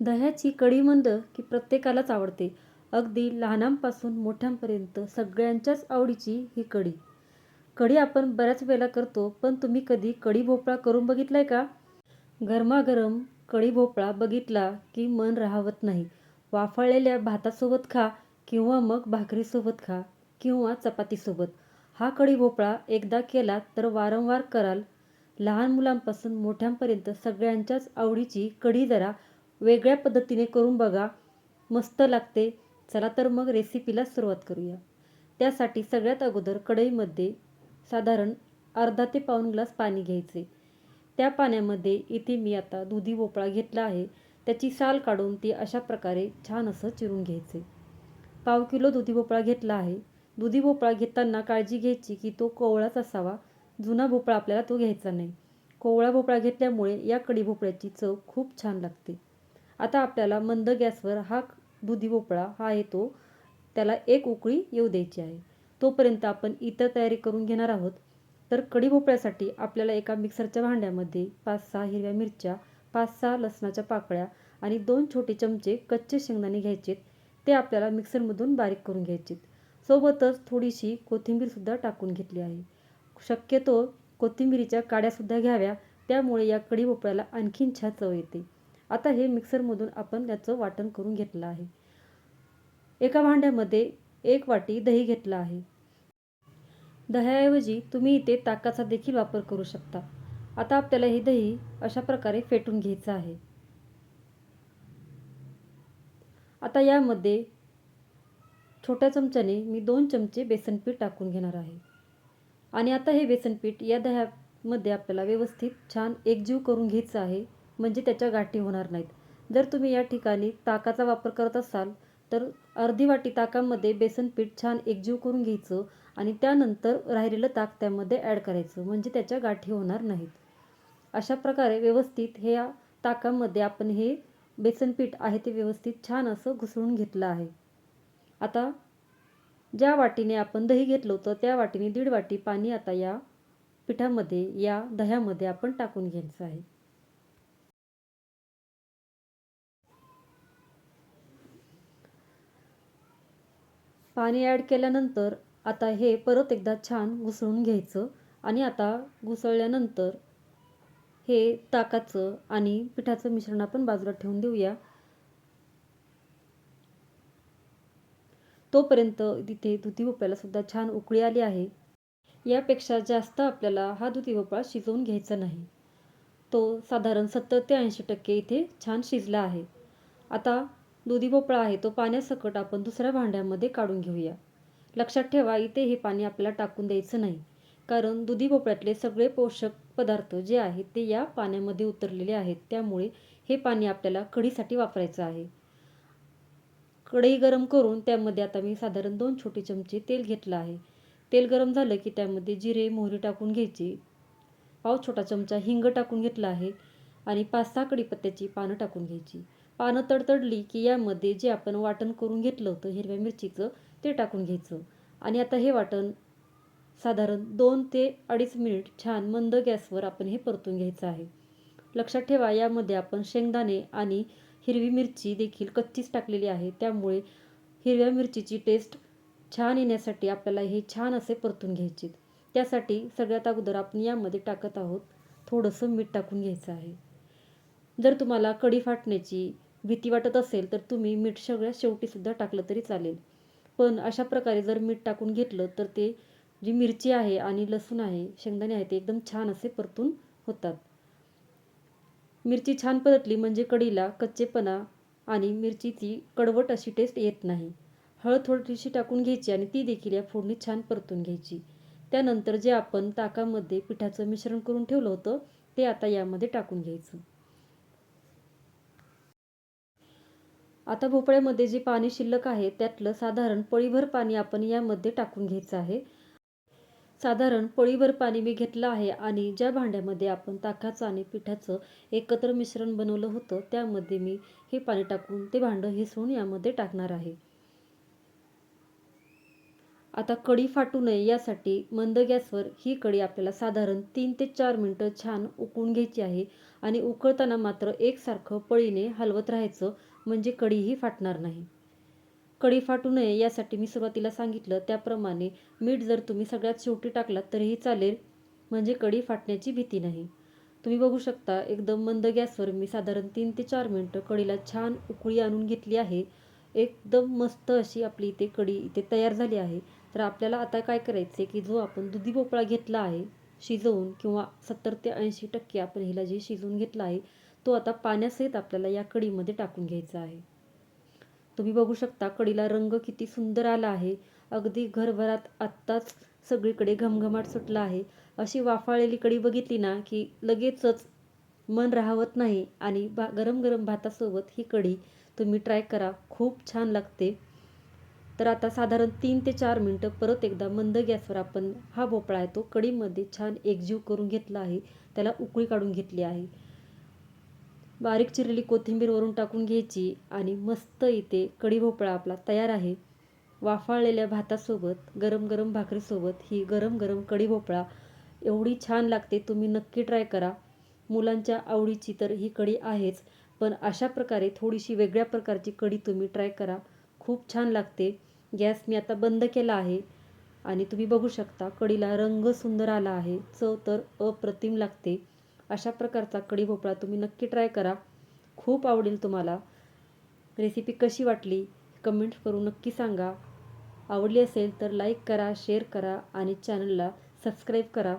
दह्याची कढी की प्रत्येकालाच आवडते. अगदी लहानांपासून मोठ्यांपर्यंत सगळ्यांच्याच आवडीची ही कढी. कढी आपण बऱ्याच वेळेला करतो पण तुम्ही कधी कढी भोपळा करून बघितलाय का? गरमागरम कढी भोपळा बघितला की मन राहावत नाही. वाफळलेल्या भातासोबत खा किंवा मग भाकरीसोबत खा किंवा चपातीसोबत. हा कढी भोपळा एकदा केला तर वारंवार कराल. लहान मुलांपासून मोठ्यांपर्यंत सगळ्यांच्याच आवडीची कढी जरा वेगळ्या पद्धतीने करून बघा. मस्त लागते. चला तर मग रेसिपीला सुरुवात करूया. त्यासाठी सगळ्यात अगोदर कढईमध्ये साधारण अर्धा ते पाऊण ग्लास पाणी घ्यायचे. त्या पाण्यामध्ये इथे मी आता दुधी भोपळा घेतला आहे. त्याची साल काढून ती अशा प्रकारे छान असं चिरून घ्यायचे. पाव किलो दुधी भोपळा घेतला आहे. दुधी भोपळा घेताना काळजी घ्यायची की तो कोवळाच असावा. जुना भोपळा आपल्याला तो घ्यायचा नाही. कोवळा भोपळा घेतल्यामुळे या कढी भोपळ्याची चव खूप छान लागते. आता आपल्याला मंद गॅसवर हा दुधी भोपळा हा येतो त्याला एक उकळी येऊ द्यायची आहे. तोपर्यंत आपण इतर तयारी करून घेणार आहोत. तर कढी भोपळ्यासाठी आपल्याला एका मिक्सरच्या भांड्यामध्ये पाच सहा हिरव्या मिरच्या पाच सहा लसणाच्या पाकळ्या आणि दोन छोटे चमचे कच्चे शेंगदाणे घ्यायचेत. ते आपल्याला मिक्सरमधून बारीक करून घ्यायचेत. सोबतच थोडीशी कोथिंबीरसुद्धा टाकून घेतली आहे. शक्यतो कोथिंबीरीच्या काड्यासुद्धा घ्याव्या. त्यामुळे या कढी भोपळ्याला आणखीन छान चव येते. आता हे मिक्सरमधून आपण त्याचं वाटण करून घेतलं आहे. एका भांड्यामध्ये एक वाटी दही घेतलं आहे. दह्याऐवजी तुम्ही इथे ताकाचा देखील वापर करू शकता. आता आपल्याला हे दही अशा प्रकारे फेटून घ्यायचं आहे. आता यामध्ये छोट्या चमच्याने मी दोन चमचे बेसनपीठ टाकून घेणार आहे. आणि आता हे बेसनपीठ या दह्यामध्ये आपल्याला व्यवस्थित छान एकजीव करून घ्यायचं आहे. म्हणजे त्याच्या गाठी होणार नाहीत. जर तुम्ही या ठिकाणी ताकाचा वापर करत असाल तर अर्धी वाटी ताकामध्ये बेसन पीठ छान एकजीव करून घ्यायचं आणि त्यानंतर राहिलेलं ताक त्यामध्ये ॲड करायचं म्हणजे त्याच्या गाठी होणार नाहीत. अशा प्रकारे व्यवस्थित हे या ताकामध्ये आपण हे बेसन पीठ आहे ते व्यवस्थित छान असं घुसळून घेतलं आहे. आता ज्या वाटीने आपण दही घेतलं होतं त्या वाटीने दीड वाटी पाणी आता या पिठामध्ये या दह्यामध्ये आपण टाकून घ्यायचं आहे. पाणी ॲड केल्यानंतर आता हे परत एकदा छान घुसळून घ्यायचं आणि आता घुसळल्यानंतर हे ताकाचं आणि पिठाचं मिश्रण आपण बाजूला ठेवून देऊया. तोपर्यंत तिथे दुधी भोपळ्याला सुद्धा छान उकळी आली आहे. यापेक्षा जास्त आपल्याला हा दुधी भोपळा शिजवून घ्यायचा नाही. तो साधारण सत्तर ते ऐंशी टक्के इथे छान शिजला आहे. आता दुधी भोपळा आहे तो पाण्यासकट आपण दुसऱ्या भांड्यामध्ये काढून घेऊया. लक्षात ठेवा इथे हे पाणी आपल्याला टाकून द्यायचं नाही. कारण दुधी भोपळ्यातले सगळे पोषक पदार्थ जे आहेत ते या पाण्यामध्ये उतरलेले आहेत. त्यामुळे हे पाणी आपल्याला कढीसाठी वापरायचं आहे. कढई गरम करून त्यामध्ये आता मी साधारण दोन छोटे चमचे तेल घेतलं आहे. तेल गरम झालं की त्यामध्ये जिरे मोहरी टाकून घ्यायची. पाव छोटा चमचा हिंग टाकून घेतला आहे आणि पाच सहा कढीपत्त्याची पानं टाकून घ्यायची. पानं तडतडली की यामध्ये जे आपण वाटण करून घेतलं होतं हिरव्या मिरचीचं ते टाकून घ्यायचं. आणि आता हे वाटण साधारण दोन ते अडीच मिनिट छान मंद गॅसवर आपण हे परतून घ्यायचं आहे. लक्षात ठेवा यामध्ये आपण शेंगदाणे आणि हिरवी मिरची देखील कच्चीच टाकलेली आहे. त्यामुळे हिरव्या मिरचीची टेस्ट छान येण्यासाठी आपल्याला हे छान असे परतून घ्यायचे त्यासाठी सगळ्यात अगोदर आपण यामध्ये टाकत आहोत थोडंसं मीठ टाकून घ्यायचं आहे. जर तुम्हाला कढी फाटण्याची भीती वाटत असेल तर तुम्ही मीठ सगळ्यात शेवटीसुद्धा टाकलं तरी चालेल. पण अशा प्रकारे जर मीठ टाकून घेतलं तर ते जी मिरची आहे आणि लसूण आहे शेंगदाणे आहे ते एकदम छान असे परतून होतात. मिरची छान परतली म्हणजे कढीला कच्चेपणा आणि मिरचीची कडवट अशी टेस्ट येत नाही. हळद थोडीशी टाकून घ्यायची आणि ती देखील या फोडणीत छान परतून घ्यायची. त्यानंतर जे आपण ताकामध्ये पिठाचं मिश्रण करून ठेवलं होतं ते आता यामध्ये टाकून घ्यायचं. आता भोपळ्यामध्ये जे पाणी शिल्लक आहे त्यातलं साधारण पळीभर पाणी आपण यामध्ये टाकून घ्यायचं आहे. साधारण पळीभर पाणी मी घेतलं आहे आणि ज्या भांड्यामध्ये आपण ताकाचं आणि पिठाचं एकत्र मिश्रण बनवलं होतं त्यामध्ये मी हे पाणी टाकून ते भांडं हिसळून यामध्ये टाकणार आहे. आता कढी फाटू नये यासाठी मंद गॅसवर ही कढी आपल्याला साधारण तीन ते चार मिनटं छान उकळून घ्यायची आहे आणि उकळताना मात्र एकसारखं पळीने हलवत राहायचं म्हणजे कढीही फाटणार नाही. कढी फाटू नये यासाठी मी सुरुवातीला सांगितलं. त्याप्रमाणे मीठ जर तुम्ही सगळ्यात शेवटी टाकलात तरीही चालेल. म्हणजे कढी फाटण्याची भीती नाही. तुम्ही बघू शकता एकदम मंद गॅसवर मी साधारण तीन ते चार मिनटं कढीला छान उकळी आणून घेतली आहे. एकदम मस्त अशी आपली इथे कढी इथे तयार झाली आहे. तर आपल्याला आता काय करायचं की जो आपण दुधी भोपळा घेतला आहे शिजवून किंवा सत्तर ते ऐंशी टक्के आपण हिला जे शिजवून घेतला आहे तो आता पाण्यासहित आपल्याला या कढीमध्ये टाकून घ्यायचा आहे. तुम्ही बघू शकता कढीला रंग किती सुंदर आला आहे. अगदी घरभरात आत्ताच सगळीकडे घमघमाट सुटला आहे. अशी वाफाळलेली कढी बघितली ना की लगेचच मन राहवत नाही आणि बा गरम गरम भातासोबत ही कढी तुम्ही ट्राय करा. खूप छान लागते. तर आता साधारण तीन ते चार मिनटं परत एकदा मंद गॅसवर आपण हा भोपळा आहे तो कढीमध्ये छान एकजीव करून घेतला आहे. त्याला उकळी काढून घेतली आहे. बारीक चिरलेली कोथिंबीर वरून टाकून घ्यायची आणि मस्त इथे कढी भोपळा आपला तयार आहे. वाफाळलेल्या भातासोबत गरम गरम भाकरीसोबत ही गरम गरम कढी भोपळा एवढी छान लागते तुम्ही नक्की ट्राय करा. मुलांच्या आवडीची तर ही कढी आहेच पण अशा प्रकारे थोडीशी वेगळ्या प्रकारची कढी तुम्ही ट्राय करा. खूप छान लागते. गॅस मी आता बंद केला आहे आणि तुम्ही बघू शकता कढीला रंग सुंदर आला आहे. चव तर अप्रतिम लागते. अशा प्रकारचा कढी भोपळा तुम्ही नक्की ट्राय करा. खूप आवडेल तुम्हाला. रेसिपी कशी वाटली कमेंट करून नक्की सांगा. आवडली असेल तर लाईक करा शेअर करा आणि चॅनलला सबस्क्राईब करा.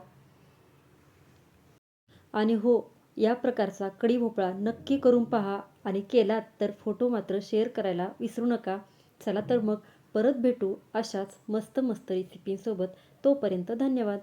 आणि हो या प्रकारचा कढी भोपळा नक्की करून पहा आणि केलात तर फोटो मात्र शेअर करायला विसरू नका. चला तर मग परत भेटू अशाच मस्त मस्त रेसिपींसोबत तोपर्यंत धन्यवाद.